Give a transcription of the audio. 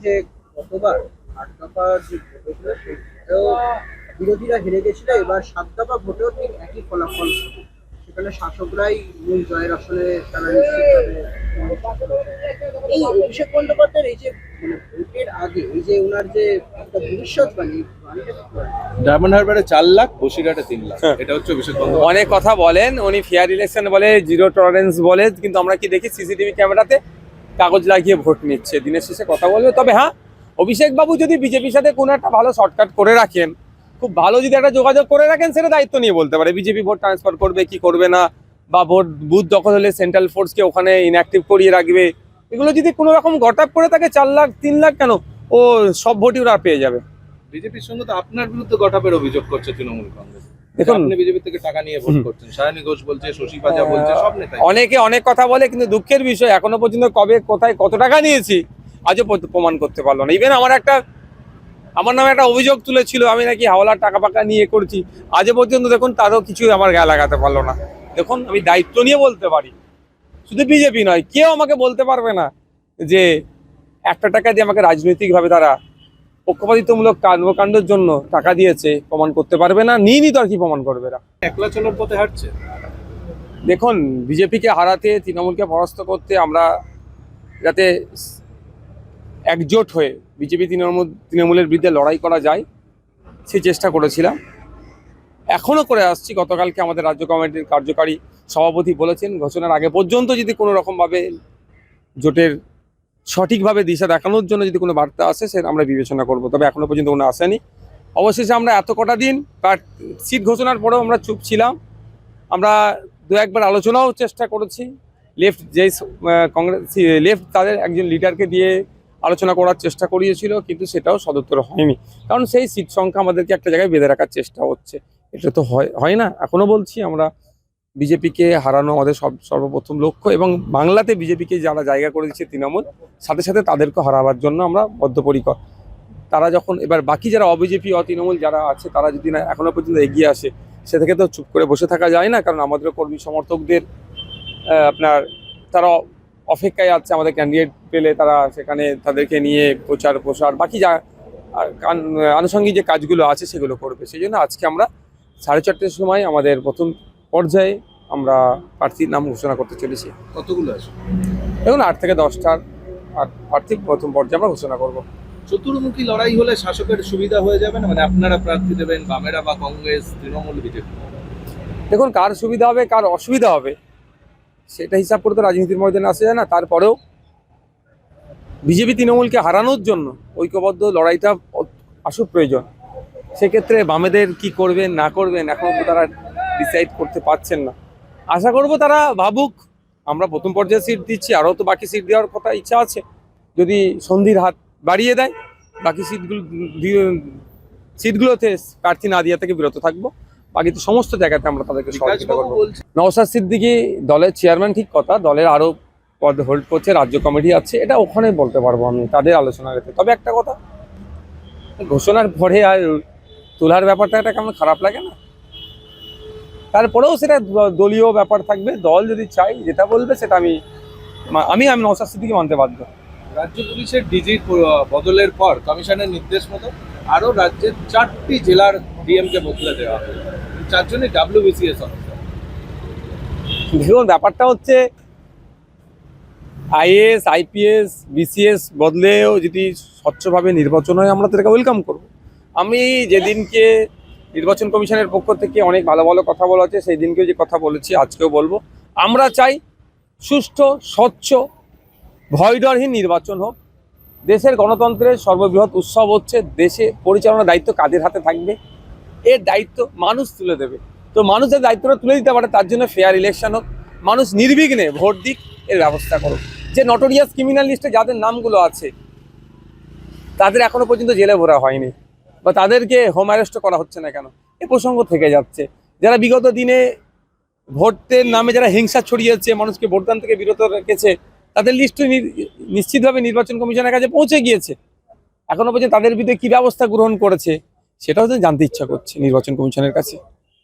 যে গতবার আট দফা যে ভোট হয়েছিল সেটাও বিরোধীরা হেরে গেছিল এবার সাত দফা ভোটেও ঠিক একই ফলাফল সেখানে শাসকরাই মূল জয়ের আসলে তারা নিশ্চিতভাবে এই অভিষেক বন্দ্যোপাধ্যায়ের এই যে মানে ভোটের আগে এই যে ওনার যে একটা ভবিষ্যৎবাণী ডায়মন্ড হারবারে চার লাখ বসিরহাটে তিন লাখ। এটা হচ্ছে অভিষেক বন্দ্যোপাধ্যায়। অনেক কথা বলেন উনি ফেয়ার ইলেকশন বলে জিরো টলারেন্স বলে কিন্তু আমরা কি দেখি সিসিটিভি ক্যামেরাতে কাগজ লাগিয়ে ভোট নিচ্ছে, দিনের শেষে কথা বলবে। তবে হ্যাঁ অভিষেক বাবু যদি বিজেপির সাথে কোনো একটা ভালো শর্টকাট করে রাখেন, খুব ভালো যদি একটা যোগাযোগ করে রাখেন, সেটা দায়িত্ব নিয়ে বলতে পারে। বিজেপি ভোট ট্রান্সফার করবে, কি করবে না, বা ভোট, বুথ দখল হলে সেন্ট্রাল ফোর্সকে ওখানে ইনঅ্যাক্টিভ করিয়ে রাখবে। এগুলো যদি কোনো রকম গটাপ করে থাকে, চার লাখ, তিন লাখ কেন, ও সব ভোটই ওরা পেয়ে যাবে। বিজেপির সঙ্গে তো আপনার বিরুদ্ধে গঠাপের অভিযোগ করছে তৃণমূল কংগ্রেস। দেখুন আপনি বিজেপি থেকে টাকা নিয়ে ভোট করছেন। সায়নী ঘোষ বলছে শশী পাজা বলছে সব নেতাই। অনেকে অনেক কথা বলে কিন্তু দুঃখের বিষয় এখনও পর্যন্ত কবে কোথায় কত টাকা নিয়েছি আজও প্রমাণ করতে পারল না। ইভেন আমার একটা আমার নামে একটা অভিযোগ তুলেছিল আমি নাকি হাওলার টাকা পাকা নিয়ে করছি। আজও পর্যন্ত দেখুন তারও কিছু আমার গায়ে লাগাতে পারল না। দেখুন আমি দায়িত্ব নিয়ে বলতে পারি। শুধু বিজেপি নয় কেউ আমাকে বলতে পারবে না যে একটা টাকা দিয়ে আমাকে রাজনৈতিকভাবে তারা পক্ষপাতিত্বমূলক কর্মকাণ্ডের জন্য টাকা দিয়েছে প্রমাণ করতে পারবে না নিয়ে নি তো আর কি প্রমাণ করবে না একলা চলার পথে হাঁটছে? দেখুন বিজেপিকে হারাতে তৃণমূলকে পরাস্ত করতে আমরা যাতে একজোট হয়ে বিজেপি তৃণমূল তৃণমূলের বিরুদ্ধে লড়াই করা যায় সেই চেষ্টা করেছিলাম। এখনও করে আসছি গতকালকে আমাদের রাজ্য কমিটির কার্যকারী সভাপতি বলেছেন ঘোষণার আগে পর্যন্ত যদি কোনো রকমভাবে জোটের সঠিকভাবে দিশা দেখানোর জন্য যদি কোনো বার্তা আসে, সে আমরা বিবেচনা করব। তবে এখনও পর্যন্ত কোনো আসেনি। অবশেষে আমরা এত কটা দিন সিট ঘোষণার পরেও আমরা চুপ ছিলাম। আমরা দু একবার আলোচনাও চেষ্টা করেছি। লেফট যে কংগ্রেস লেফট তাদের একজন লিডারকে দিয়ে আলোচনা করার চেষ্টা করিয়েছিল, কিন্তু সেটাও সদুত্তর হয়নি। কারণ সেই সিট সংখ্যা আমাদেরকে একটা জায়গায় বেঁধে রাখার চেষ্টা হচ্ছে। এটা তো হয় হয় না। এখনও বলছি, আমরা বিজেপিকে হারানো আমাদের সব, সর্বপ্রথম লক্ষ্য এবং বাংলাতে বিজেপিকে যারা জায়গা করে দিচ্ছে তৃণমূল, সাথে সাথে তাদেরকে হারাবার জন্য আমরা বদ্ধপরিকর। তারা যখন, এবার বাকি যারা অবিজেপি, অতৃণমূল যারা আছে, তারা যদি না এখনও পর্যন্ত এগিয়ে আসে, সে থেকে তো চুপ করে বসে থাকা যায় না, কারণ আমাদের কর্মী সমর্থকদের আপনার, তারা অপেক্ষায় আছে আমাদের ক্যান্ডিডেট পেলে তারা সেখানে তাদেরকে নিয়ে প্রচার, প্রসার, বাকি যা আনুষঙ্গিক যে কাজগুলো আছে সেগুলো করবে। সেই জন্য আজকে আমরা সাড়ে চারটের সময় আমাদের প্রথম পর্যায়ে আমরা প্রার্থীর নাম ঘোষণা করতে চলেছি। কতগুলো আছে? দেখুন আট থেকে দশটার প্রার্থী প্রথম পর্যায়ে আমরা ঘোষণা করব। চতুর্মুখী লড়াই হলে শাসকের সুবিধা হয়ে যাবে না? মানে আপনারা প্রার্থী দেবেন বামেরা বা কংগ্রেস তৃণমূল বিজেপি? দেখুন কার সুবিধা হবে কার অসুবিধা হবে সেটা হিসাব করে তো রাজনীতির ময়দানে আসে যায় না। তারপরেও বিজেপি তৃণমূলকে হারানোর জন্য ঐক্যবদ্ধ লড়াইটা আসুক প্রয়োজন। সেক্ষেত্রে বামেদের কি করবেন না করবেন এখনও তারা ডিসাইড করতে পারছেন না। আশা করব তারা ভাবুক আমরা প্রথম পর্যায়ে সিট দিচ্ছি আরও তো বাকি সিট দেওয়ার কথা ইচ্ছা আছে। যদি সন্ধির হাত বাড়িয়ে দেয় বাকি সিটগুলো দিয়ে- সিটগুলোতে প্রার্থী না দেওয়া থেকে বিরত থাকব। বাকি তো সমস্ত জায়গাতে আমরা তাদেরকে সহযোগিতা করব। নওসাদ সিদ্দিকি দলের চেয়ারম্যান ঠিক কথা দলের আরও পদ হোল্ড করছে রাজ্য কমিটি আছে এটা ওখানে বলতে পারব আমি তাদের আলোচনা রেখে তবে একটা কথা ঘোষণার পরে আর তোলার ব্যাপারটা একটা কেমন খারাপ লাগে না? তারপরেও সেটা দলীয় ব্যাপার থাকবে। দল যদি চাই যেটা বলবে সেটা আমি আমি আমি সিদ্দিকি মানতে বাধ্য। রাজ্য পুলিশের ডিজি বদলের পর কমিশনের নির্দেশ মতো আরও রাজ্যের চারটি জেলার ডিএমকে বদলে দেওয়া হবে। চারজনই ডাব্লিউবিসিএস অফিসার দেখুন ব্যাপারটা হচ্ছে আইএস আইপিএস বিসিএস বদলেও যদি স্বচ্ছভাবে নির্বাচন হয় আমরা তাদেরকে ওয়েলকাম করব। আমি যেদিনকে নির্বাচন কমিশনের পক্ষ থেকে অনেক ভালো ভালো কথা বলা হচ্ছে, সেই দিনকেও যে কথা বলেছি, আজকেও বলব। আমরা চাই সুষ্ঠু, স্বচ্ছ, ভয়ডরহীন নির্বাচন হোক। দেশের গণতন্ত্রের সর্ববৃহৎ উৎসব হচ্ছে দেশে পরিচালনার দায়িত্ব কাদের হাতে থাকবে? এর দায়িত্ব মানুষ তুলে দেবে। তো মানুষের দায়িত্বটা তুলে দিতে পারে, তার জন্য ফেয়ার ইলেকশন হোক। মানুষ নির্বিঘ্নে ভোট দিক, এর ব্যবস্থা করুক। যে নটোরিয়াস ক্রিমিনাল লিস্টে যাদের নামগুলো আছে, তাদের এখনও পর্যন্ত জেলে ভরা হয়নি। বা তাদেরকে হোম অ্যারেস্ট করা হচ্ছে না কেন? এ প্রসঙ্গ থেকে যাচ্ছে। যারা বিগত দিনে ভোটের নামে যারা হিংসা ছড়িয়েছে, মানুষকে ভোটদান থেকে বিরত রেখেছে, তাদের লিস্ট নিশ্চিতভাবে নির্বাচন কমিশনের কাছে পৌঁছে গিয়েছে। এখনও পর্যন্ত তাদের বিরুদ্ধে কি ব্যবস্থা গ্রহণ করেছে, সেটাও জানতে ইচ্ছা করছে নির্বাচন কমিশনের কাছে।